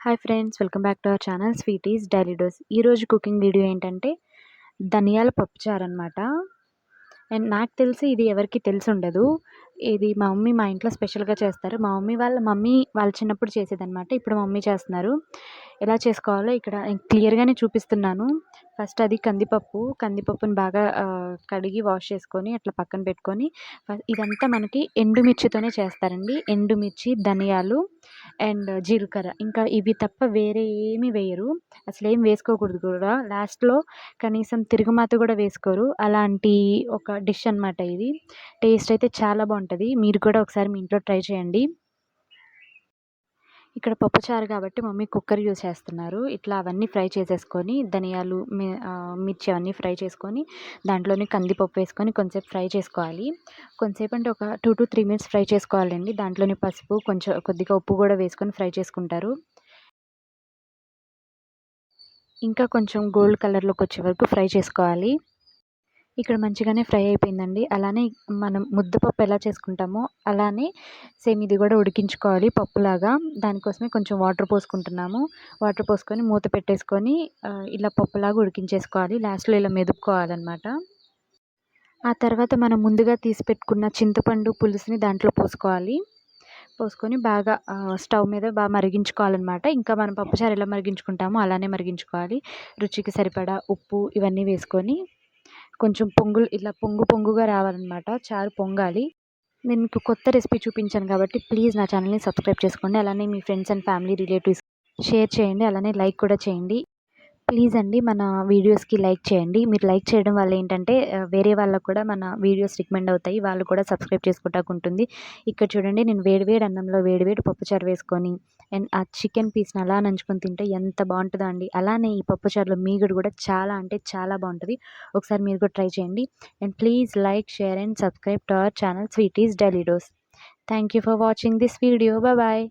Hi friends welcome back to our channel sweeties daily dose ఈరోజు cooking video ఏంటంటే ధనియాల పప్పుచారు అనమాట అండ్ నాకు తెలిసి ఇది ఎవరికి తెలిసి ఉండదు ఇది మా మమ్మీ మా ఇంట్లో స్పెషల్గా చేస్తారు. మా మమ్మీ వాళ్ళ మమ్మీ వాళ్ళు చిన్నప్పుడు చేసేదనమాట ఇప్పుడు మా మమ్మీ చేస్తున్నారు. ఎలా చేసుకోవాలో ఇక్కడ క్లియర్గానే చూపిస్తున్నాను. ఫస్ట్ అది కందిపప్పు కందిపప్పుని బాగా కడిగి వాష్ చేసుకొని అట్లా పక్కన పెట్టుకొని ఇదంతా మనకి ఎండుమిర్చితోనే చేస్తారండి. ఎండుమిర్చి ధనియాలు అండ్ జీలకర్ర. ఇంకా ఇవి తప్ప వేరే ఏమీ వేయరు. అసలు ఏం వేసుకోకూడదు కూడా. లాస్ట్లో కనీసం తిరుగుమాత కూడా వేసుకోరు. అలాంటి ఒక డిష్ అనమాట ఇది. టేస్ట్ అయితే చాలా బాగుంటుంది. మీరు కూడా ఒకసారి మీ ఇంట్లో ట్రై చేయండి. ఇక్కడ పప్పుచారు కాబట్టి మమ్మీ కుక్కర్ యూజ్ చేస్తున్నారు. ఇట్లా అవన్నీ ఫ్రై చేసేసుకొని ధనియాలు మిర్చి అవన్నీ ఫ్రై చేసుకొని దాంట్లోనే కందిపప్పు వేసుకొని కొంచెంసేపు ఫ్రై చేసుకోవాలి. కొంచెంసేపు అంటే ఒక two to three minutes fry చేసుకోవాలండి. దాంట్లోని పసుపు కొంచెం కొద్దిగా ఉప్పు కూడా వేసుకొని ఫ్రై చేసుకుంటారు. ఇంకా కొంచెం గోల్డ్ కలర్లోకి వచ్చే వరకు ఫ్రై చేసుకోవాలి. ఇక్కడ మంచిగానే ఫ్రై అయిపోయిందండి. అలానే మనం ముద్దపప్పు ఎలా చేసుకుంటామో అలానే సేమ్ ఇది కూడా ఉడికించుకోవాలి పప్పులాగా. దానికోసమే కొంచెం వాటర్ పోసుకుంటున్నాము. వాటర్ పోసుకొని మూత పెట్టేసుకొని ఇలా పప్పులాగా ఉడికించేసుకోవాలి. లాస్ట్లో ఇలా మెదుపుకోవాలన్నమాట. ఆ తర్వాత మనం ముందుగా తీసి పెట్టుకున్న చింతపండు పులుసుని దాంట్లో పోసుకోవాలి. పోసుకొని బాగా స్టవ్ మీద బాగా మరిగించుకోవాలన్నమాట. ఇంకా మనం పప్పుచారు ఎలా మరిగించుకుంటామో అలానే మరిగించుకోవాలి. రుచికి సరిపడా ఉప్పు ఇవన్నీ వేసుకొని కొంచెం పొంగులు ఇలా పొంగు పొంగుగా రావాలన్నమాట. చారు పొంగాలి. నేను మీకు కొత్త రెసిపీ చూపించాను కాబట్టి ప్లీజ్ నా ఛానల్ని సబ్స్క్రైబ్ చేసుకోండి. అలానే మీ friends and family relatives share చేయండి. అలానే లైక్ కూడా చేయండి. ప్లీజ్ అండి మన వీడియోస్కి లైక్ చేయండి. మీరు లైక్ చేయడం వల్ల ఏంటంటే వేరే వాళ్ళకు కూడా మన వీడియోస్ రికమెండ్ అవుతాయి. వాళ్ళు కూడా సబ్స్క్రైబ్ చేసుకుంటాకు ఉంటుంది ఇక్కడ చూడండి నేను వేడివేడి అన్నంలో వేడివేడి పప్పుచారు వేసుకొని అండ్ ఆ చికెన్ పీస్ని అలా నంచుకొని తింటే ఎంత బాగుంటుందో అండి. అలానే ఈ పప్పుచారులో మీగుడు కూడా చాలా అంటే చాలా బాగుంటుంది. ఒకసారి మీరు కూడా ట్రై చేయండి. And please like share and subscribe to our channel sweeties is daily dose thank you for watching this video. Bye.